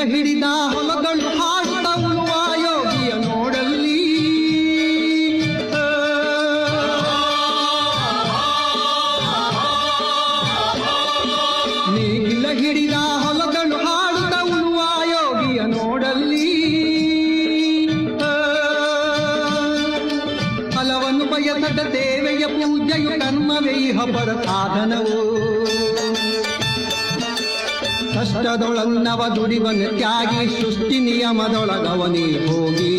ಹಿಡಿದ ಹೊಲಗಳು ಹಾಡುವ ಯೋಗಿಯ ನೋಡಲ್ಲಿ. ನೇಗಿಲ ಹಿಡಿದ ಹೊಲಗಳು ಹಾಡುತ್ತ ಉಳುವ ಯೋಗಿಯ ನೋಡಲ್ಲಿ. ಫಲವನ್ನು ಬಯಸದ ದೇವೆಯ ಪೂಜೆಯು ಕರ್ಮವೇ ಇಹ ಸಾಧನವು ಕಷ್ಟದೊಳನ್ನವ ದುಡಿವನು. ತ್ಯಾಗಿ ಸೃಷ್ಟಿ ನಿಯಮದೊಳಗವನೇ ಹೋಗಿ